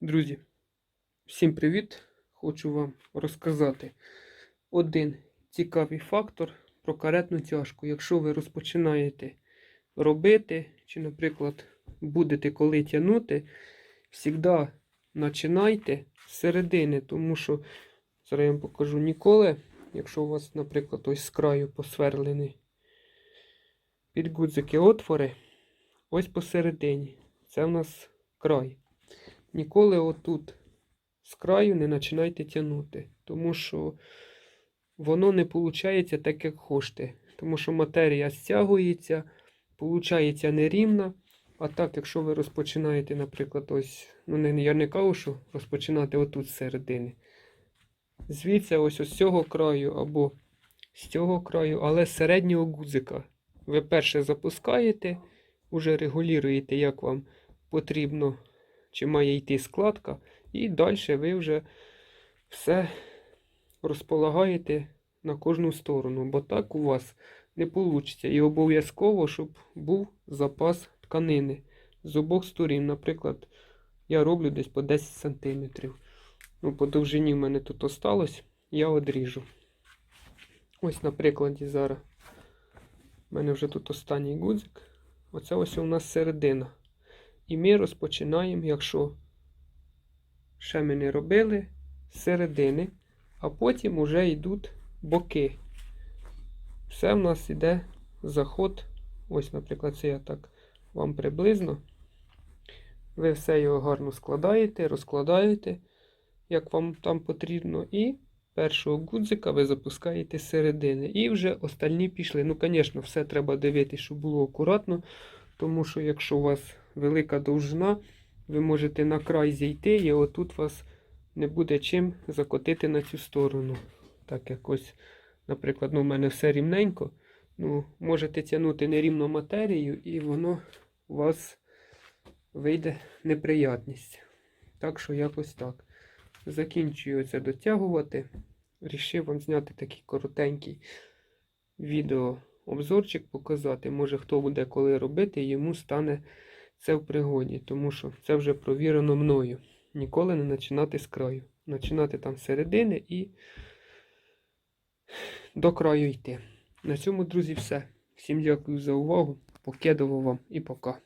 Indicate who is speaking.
Speaker 1: Друзі, всім привіт! Хочу вам розказати один цікавий фактор про каретну тяжку. Якщо ви розпочинаєте робити, чи, наприклад, будете коли тягнути, завжди починайте з середини, тому що зараз я вам покажу ніколи, якщо у вас, наприклад, ось з краю посверлений під гудзики отвори, ось посередині. Це в нас край. Ніколи отут з краю не починайте тягнути, тому що воно не виходить так, як хочете. Тому що матерія стягується, виходить нерівна. А так, якщо ви розпочинаєте, наприклад, ось, ну не, я не кажу, що розпочинати отут з середини. Звідси ось з цього краю або з цього краю, але з середнього гудзика. Ви перше запускаєте, уже регулюєте, як вам потрібно, чи має йти складка, і далі ви вже все розполагаєте на кожну сторону, бо так у вас не вийде. І обов'язково, щоб був запас тканини з обох сторін. Наприклад, я роблю десь по 10 см. Ну, по довжині в мене тут осталось, я одріжу. Ось, на прикладі зараз. У мене вже тут останній гудзик. Оце ось у нас середина. І ми розпочинаємо, якщо ще ми не робили, з середини, а потім вже йдуть боки. Все в нас йде заход. Ось, наприклад, це я так вам приблизно. Ви все його гарно складаєте, розкладаєте, як вам там потрібно. І першого гудзика ви запускаєте з середини. І вже остальні пішли. Ну, звісно, все треба дивитися, щоб було акуратно. Тому що, якщо у вас велика довжина, ви можете на край зійти, і отут вас не буде чим закотити на цю сторону. Так як наприклад, ну, у мене все рівненько. Ну, Можете тягнути нерівну матерію, і воно у вас вийде неприятність. Так що якось так. Закінчую це дотягувати. Рішив вам зняти такий коротенький відео обзорчик показати. Може хто буде коли робити, йому стане це в пригоді, тому що це вже провірено мною. Ніколи не починати з краю. Починати там з середини і до краю йти. На цьому, друзі, все. Всім дякую за увагу. Покидував вам і пока.